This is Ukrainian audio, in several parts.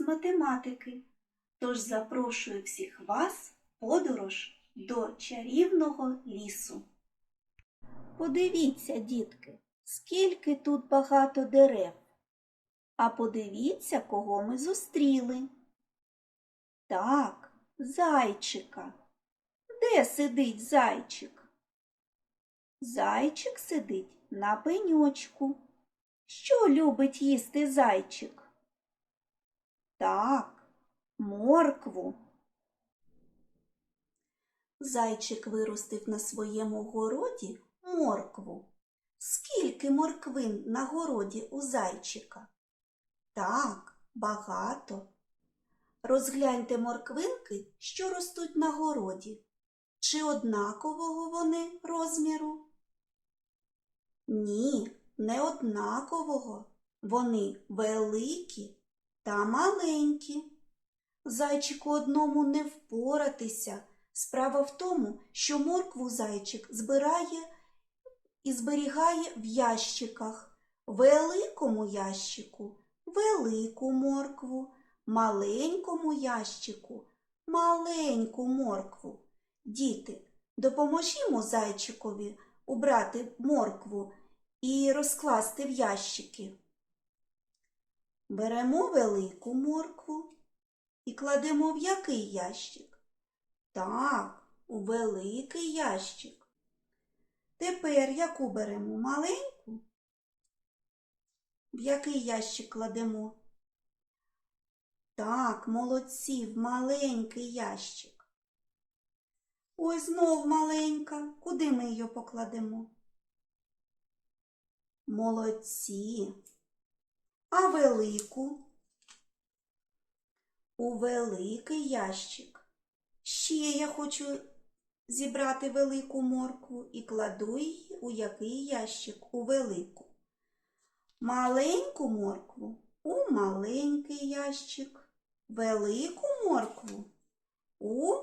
математики. Тож запрошую всіх вас подорож до чарівного лісу. Подивіться, дітки, скільки тут багато дерев. А подивіться, кого ми зустріли. Так, зайчика. Де сидить зайчик? Зайчик сидить на пеньочку. Що любить їсти зайчик? Так, моркву. Зайчик виростив на своєму городі моркву. Скільки морквин на городі у зайчика? Так, багато. Розгляньте морквинки, що ростуть на городі. Чи однакового вони розміру? Ні, не однакового. Вони великі та маленькі. Зайчику одному не впоратися. Справа в тому, що моркву зайчик збирає і зберігає в ящиках. Великому ящику велику моркву, маленькому ящику маленьку моркву. Діти, допоможімо зайчикові убрати моркву і розкласти в ящики. Беремо велику моркву і кладемо в який ящик? Так, у великий ящик. Тепер яку беремо маленьку? В який ящик кладемо? Так, молодці, в маленький ящик. Ось знов маленька. Куди ми її покладемо? Молодці. А велику? У великий ящик. Ще я хочу зібрати велику моркву і кладу її у який ящик? У велику. Маленьку моркву у маленький ящик. Велику моркву у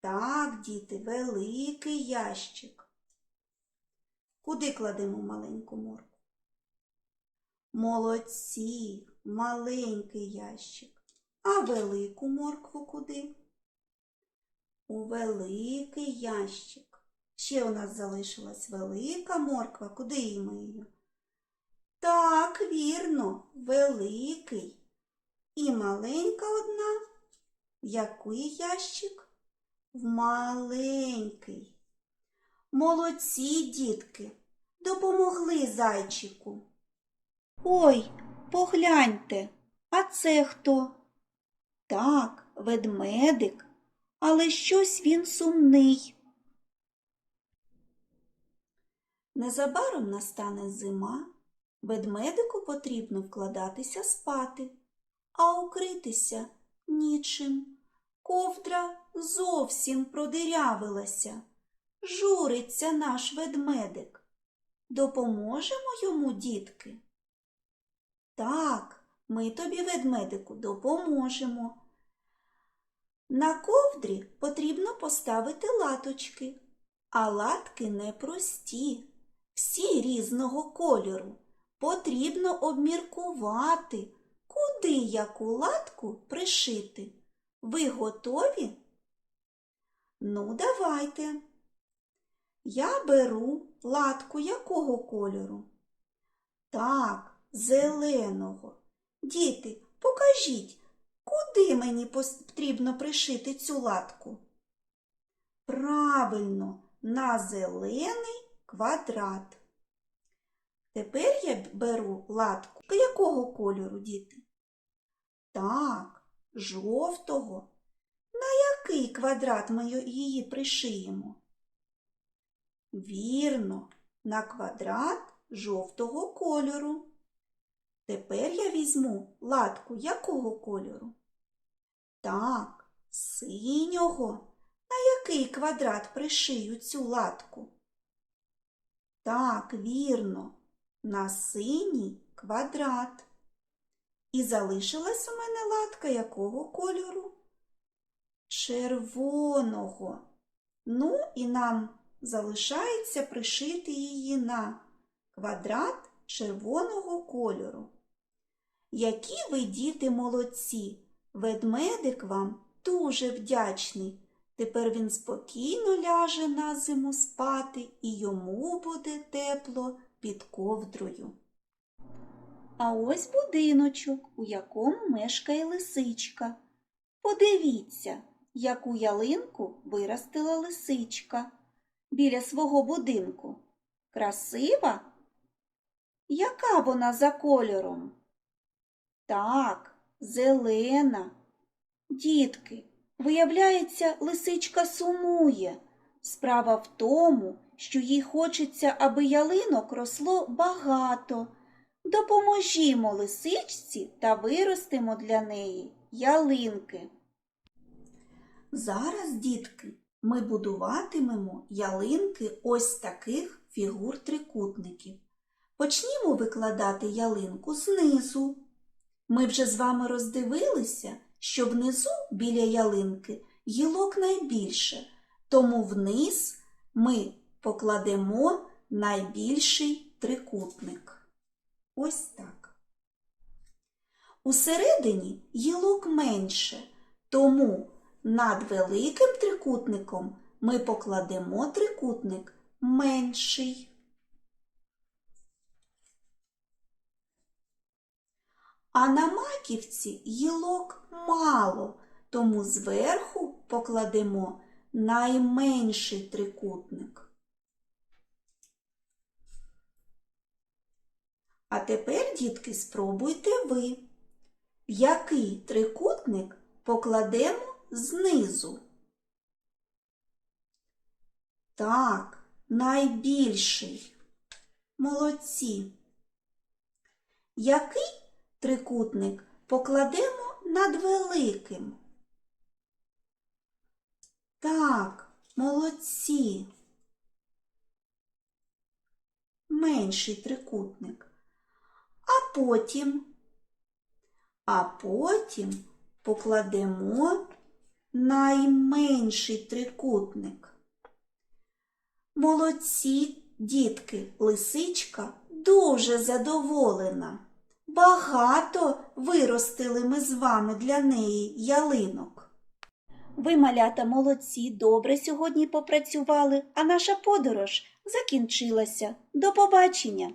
так, діти, великий ящик. Куди кладемо маленьку моркву? Молодці, маленький ящик. А велику моркву куди? У великий ящик. Ще у нас залишилась велика морква. Куди її ми її? Так, вірно, великий. І маленька одна. Який ящик? В маленький. Молодці, дітки, допомогли зайчику. Ой, погляньте, а це хто? Так, ведмедик, але щось він сумний. Незабаром настане зима, ведмедику потрібно вкладатися спати, а укритися нічим. Ковдра зовсім продирявилася. Журиться наш ведмедик. Допоможемо йому, дітки? Так, ми тобі, ведмедику, допоможемо. На ковдрі потрібно поставити латочки, а латки непрості, всі різного кольору. Потрібно обміркувати, куди яку латку пришити. Ви готові? Ну, давайте. Я беру латку якого кольору? Так, зеленого. Діти, покажіть, куди мені потрібно пришити цю латку? Правильно, на зелений квадрат. Тепер я беру латку якого кольору, діти? Так, жовтого. На який квадрат ми її пришиємо? Вірно, на квадрат жовтого кольору. Тепер я візьму латку якого кольору? Так, синього. На який квадрат пришию цю латку? Так, вірно, на синій квадрат. І залишилась у мене латка якого кольору? Червоного. Ну, і нам залишається пришити її на квадрат червоного кольору. Які ви діти молодці. Ведмедик вам дуже вдячний. Тепер він спокійно ляже на зиму спати і йому буде тепло під ковдрою. А ось будиночок, у якому мешкає лисичка. Подивіться, яку ялинку виростила лисичка біля свого будинку. Красива? Яка вона за кольором? Так, зелена. Дітки, виявляється, лисичка сумує. Справа в тому, що їй хочеться, аби ялинок росло багато. Допоможімо лисичці та виростимо для неї ялинки. Зараз, дітки, ми будуватимемо ялинки ось таких фігур трикутників. Почнімо викладати ялинку знизу. Ми вже з вами роздивилися, що внизу біля ялинки гілок найбільше, тому вниз ми покладемо найбільший трикутник. Ось так. Усередині гілок менше, тому над великим трикутником ми покладемо трикутник менший. А на маківці гілок мало, тому зверху покладемо найменший трикутник. А тепер, дітки, спробуйте ви. Який трикутник покладемо знизу? Так, найбільший. Молодці. Який трикутник покладемо над великим? Так, молодці. Менший трикутник. А потім, а потім покладемо найменший трикутник. Молодці, дітки, лисичка дуже задоволена. Багато виростили ми з вами для неї ялинок. Ви, малята, молодці, добре сьогодні попрацювали, а наша подорож закінчилася. До побачення!